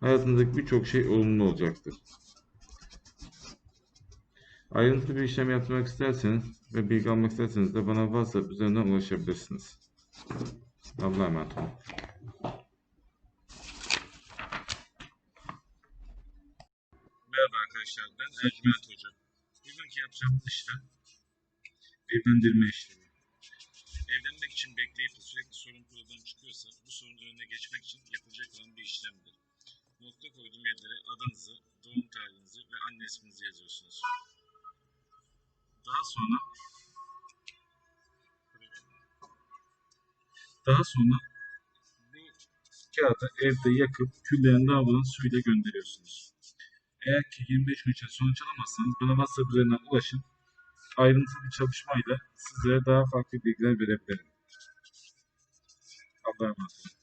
hayatınızdaki birçok şey olumlu olacaktır. Ayrıntılı bir işlem yapmak isterseniz ve bilgi almak isterseniz de bana WhatsApp üzerinden ulaşabilirsiniz. Allah'a emanet olun. Merhaba arkadaşlar, ben Ercüment Hoca. Bugünkü yapacağımız işlem evlendirme işlemi. Evlenmek için bekleyip sürekli sorun problem çıkıyorsa bu sorunun önüne geçmek için yapılacak olan bir işlemdir. Nokta koyduğum yerlere adınızı, doğum tarihinizi ve anne isminizi yazıyorsunuz. Daha sonra daha sonra bu kağıdı evde yakıp küllerini lavabodan suyla gönderiyorsunuz. Eğer ki 25 gün içinde sonuç alamazsanız bana WhatsApp üzerinden ulaşın. Ayrıntılı bir çalışmayla sizlere daha farklı bilgiler verebilirim. Allah'a emanet olun.